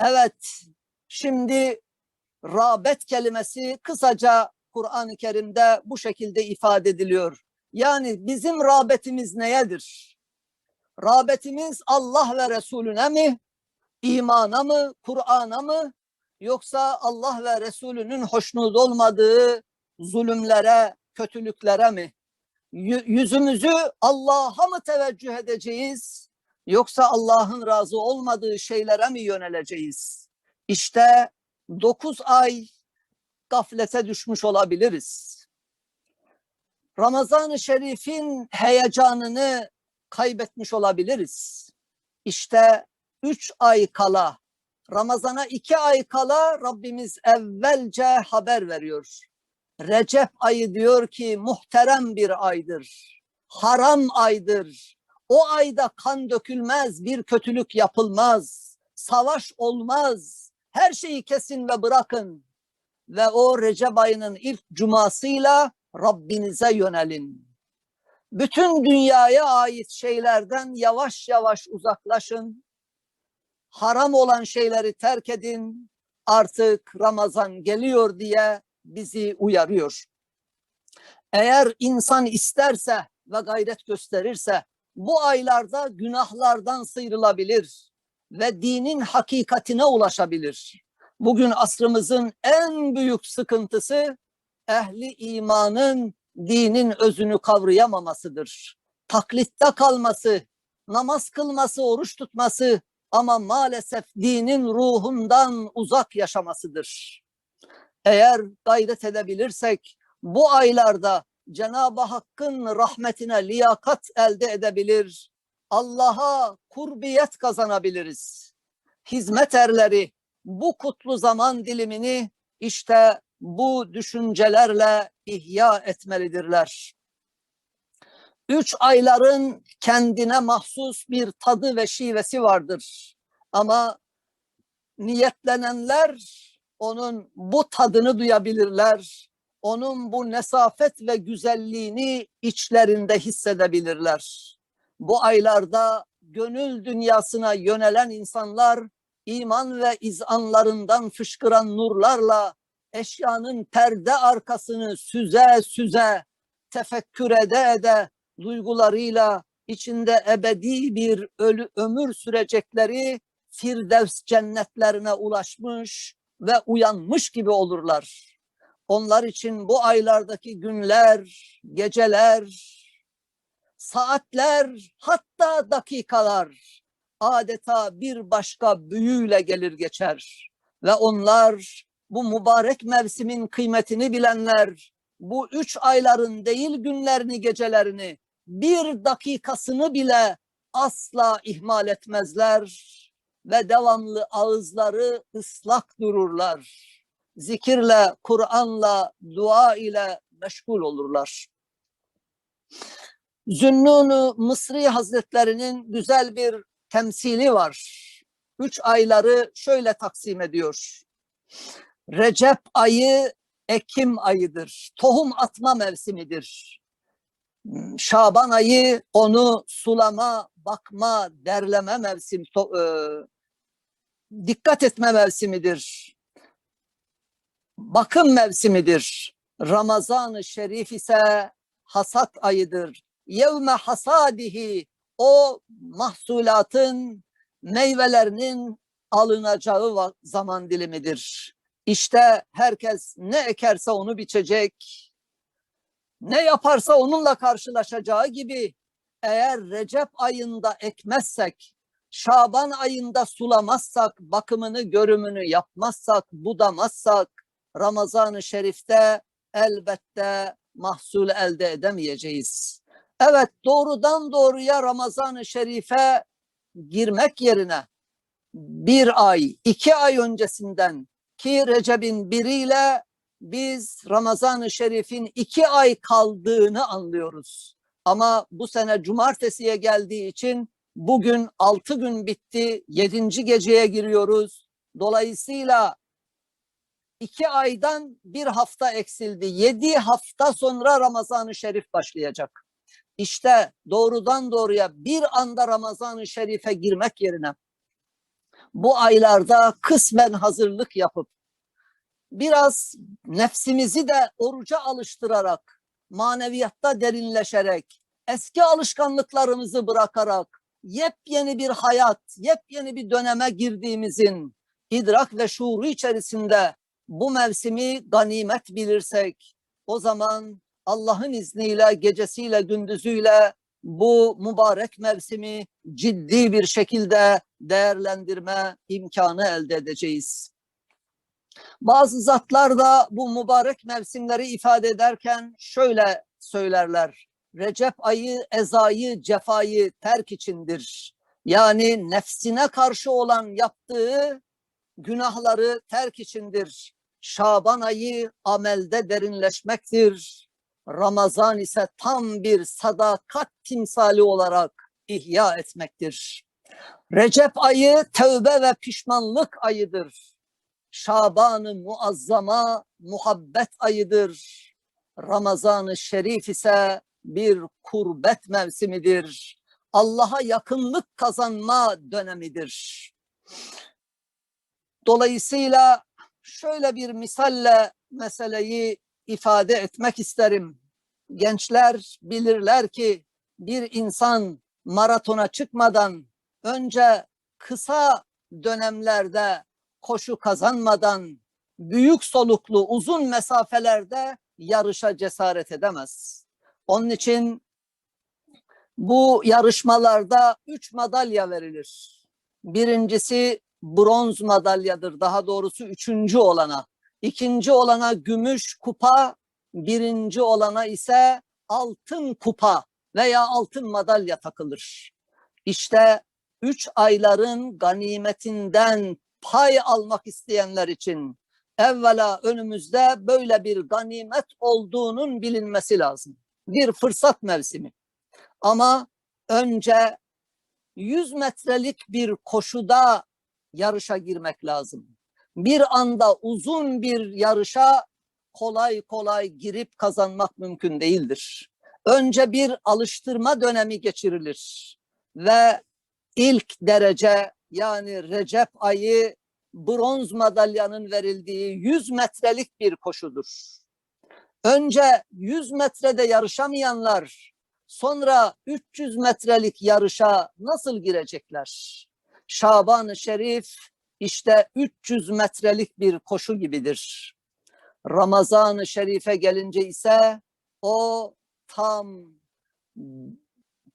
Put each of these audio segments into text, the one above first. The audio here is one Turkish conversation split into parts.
Evet, şimdi rağbet kelimesi kısaca Kur'an-ı Kerim'de bu şekilde ifade ediliyor. Yani bizim rağbetimiz neyedir? Rağbetimiz Allah ve Resulüne mi? İmana mı? Kur'an'a mı? Yoksa Allah ve Resulünün hoşnut olmadığı zulümlere, kötülüklere mi? Yü- Yüzümüzü Allah'a mı teveccüh edeceğiz? Yoksa Allah'ın razı olmadığı şeylere mi yöneleceğiz? İşte dokuz ay gaflete düşmüş olabiliriz. Ramazan-ı Şerif'in heyecanını kaybetmiş olabiliriz. İşte üç ay kala, Ramazan'a iki ay kala Rabbimiz evvelce haber veriyor. Recep ayı diyor ki muhterem bir aydır, haram aydır. O ayda kan dökülmez, bir kötülük yapılmaz, savaş olmaz. Her şeyi kesin ve bırakın. Ve o Recep ayının ilk cumasıyla Rabbinize yönelin. Bütün dünyaya ait şeylerden yavaş yavaş uzaklaşın. Haram olan şeyleri terk edin. Artık Ramazan geliyor diye bizi uyarıyor. Eğer insan isterse ve gayret gösterirse bu aylarda günahlardan sıyrılabilir ve dinin hakikatine ulaşabilir. Bugün asrımızın en büyük sıkıntısı ehli imanın dinin özünü kavrayamamasıdır. Taklitte kalması, namaz kılması, oruç tutması ama maalesef dinin ruhundan uzak yaşamasıdır. Eğer gayret edebilirsek bu aylarda Cenab-ı Hakk'ın rahmetine liyakat elde edebilir, Allah'a kurbiyet kazanabiliriz. Hizmet erleri bu kutlu zaman dilimini işte bu düşüncelerle ihya etmelidirler. Üç ayların kendine mahsus bir tadı ve şivesi vardır. Ama niyetlenenler onun bu tadını duyabilirler. Onun bu nesafet ve güzelliğini içlerinde hissedebilirler. Bu aylarda gönül dünyasına yönelen insanlar iman ve izanlarından fışkıran nurlarla eşyanın perde arkasını süze süze, tefekkür ede ede, duygularıyla içinde ebedi bir ölü ömür sürecekleri Firdevs cennetlerine ulaşmış ve uyanmış gibi olurlar. Onlar için bu aylardaki günler, geceler, saatler, hatta dakikalar adeta bir başka büyüyle gelir geçer. Ve onlar bu mübarek mevsimin kıymetini bilenler, bu üç ayların değil günlerini, gecelerini, bir dakikasını bile asla ihmal etmezler ve devamlı ağızları ıslak dururlar. Zikirle, Kur'an'la, dua ile meşgul olurlar. Zünnun-u Mısri Hazretlerinin güzel bir temsili var. Üç ayları şöyle taksim ediyor. Recep ayı Ekim ayıdır. Tohum atma mevsimidir. Şaban ayı onu sulama, bakma, derleme mevsim, e, dikkat etme mevsimidir. Bakım mevsimidir. Ramazan-ı Şerif ise hasat ayıdır. Yevme hasadihi o mahsulatın meyvelerinin alınacağı zaman dilimidir. İşte herkes ne ekerse onu biçecek, ne yaparsa onunla karşılaşacağı gibi eğer Recep ayında ekmezsek, Şaban ayında sulamazsak, bakımını, görümünü yapmazsak, budamazsak, Ramazan-ı Şerif'te elbette mahsul elde edemeyeceğiz. Evet doğrudan doğruya Ramazan-ı Şerif'e girmek yerine bir ay, iki ay öncesinden ki Recep'in biriyle biz Ramazan-ı Şerif'in iki ay kaldığını anlıyoruz. Ama bu sene cumartesiye geldiği için bugün altı gün bitti, yedinci geceye giriyoruz. Dolayısıyla iki aydan bir hafta eksildi. Yedi hafta sonra Ramazan-ı Şerif başlayacak. İşte doğrudan doğruya bir anda Ramazan-ı Şerif'e girmek yerine bu aylarda kısmen hazırlık yapıp biraz nefsimizi de oruca alıştırarak, maneviyatta derinleşerek, eski alışkanlıklarımızı bırakarak yepyeni bir hayat, yepyeni bir döneme girdiğimizin idrak ve şuuru içerisinde bu mevsimi ganimet bilirsek o zaman Allah'ın izniyle gecesiyle gündüzüyle bu mübarek mevsimi ciddi bir şekilde değerlendirme imkanı elde edeceğiz. Bazı zatlar da bu mübarek mevsimleri ifade ederken şöyle söylerler. Recep ayı ezayı cefayı terk içindir. Yani nefsine karşı olan yaptığı günahları terk içindir. Şaban ayı amelde derinleşmektir. Ramazan ise tam bir sadakat timsali olarak ihya etmektir. Recep ayı tövbe ve pişmanlık ayıdır. Şaban-ı muazzama muhabbet ayıdır. Ramazan-ı şerif ise bir kurbet mevsimidir. Allah'a yakınlık kazanma dönemidir. Dolayısıyla şöyle bir misalle meseleyi ifade etmek isterim. Gençler bilirler ki bir insan maratona çıkmadan önce kısa dönemlerde koşu kazanmadan büyük soluklu uzun mesafelerde yarışa cesaret edemez. Onun için bu yarışmalarda üç madalya verilir. Birincisi bronz madalyadır. Daha doğrusu üçüncü olana. İkinci olana gümüş kupa, birinci olana ise altın kupa veya altın madalya takılır. İşte üç ayların ganimetinden pay almak isteyenler için evvela önümüzde böyle bir ganimet olduğunun bilinmesi lazım. Bir fırsat mevsimi. Ama önce 100 metrelik bir koşuda yarışa girmek lazım. Bir anda uzun bir yarışa kolay kolay girip kazanmak mümkün değildir. Önce bir alıştırma dönemi geçirilir ve ilk derece yani Recep ayı bronz madalyanın verildiği 100 metrelik bir koşudur. Önce 100 metrede yarışamayanlar sonra 300 metrelik yarışa nasıl girecekler? Şaban-ı Şerif işte 300 metrelik bir koşu gibidir. Ramazan-ı Şerif'e gelince ise o tam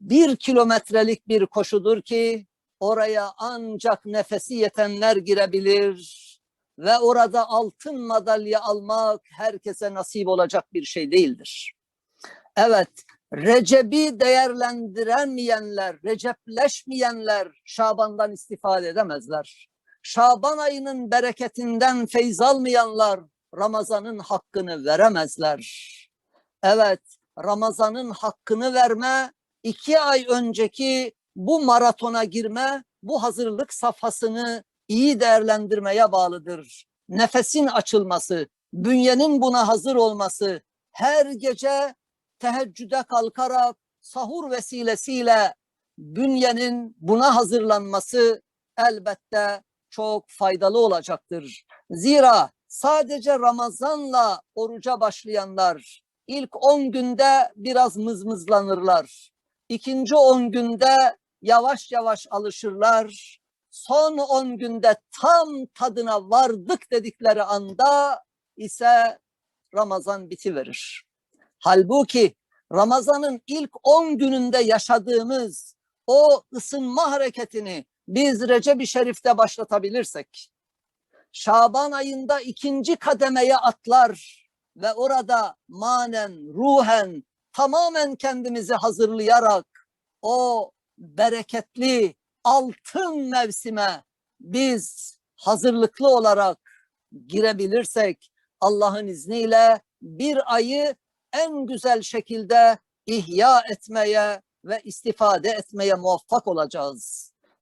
bir kilometrelik bir koşudur ki oraya ancak nefesi yetenler girebilir ve orada altın madalya almak herkese nasip olacak bir şey değildir. Evet, Recep'i değerlendiremeyenler, Recepleşmeyenler Şaban'dan istifade edemezler. Şaban ayının bereketinden feyz almayanlar Ramazan'ın hakkını veremezler. Evet, Ramazan'ın hakkını verme, iki ay önceki bu maratona girme, bu hazırlık safhasını iyi değerlendirmeye bağlıdır. Nefesin açılması, bünyenin buna hazır olması, her gece teheccüde kalkarak sahur vesilesiyle bünyenin buna hazırlanması elbette çok faydalı olacaktır. Zira sadece Ramazan'la oruca başlayanlar ilk 10 günde biraz mızmızlanırlar. İkinci 10 günde yavaş yavaş alışırlar. Son 10 günde tam tadına vardık dedikleri anda ise Ramazan bitiverir. Halbuki Ramazan'ın ilk 10 gününde yaşadığımız o ısınma hareketini biz Recep-i Şerif'te başlatabilirsek, Şaban ayında ikinci kademeye atlar ve orada manen, ruhen tamamen kendimizi hazırlayarak o bereketli altın mevsime biz hazırlıklı olarak girebilirsek Allah'ın izniyle bir ayı en güzel şekilde ihya etmeye ve istifade etmeye muvaffak olacağız.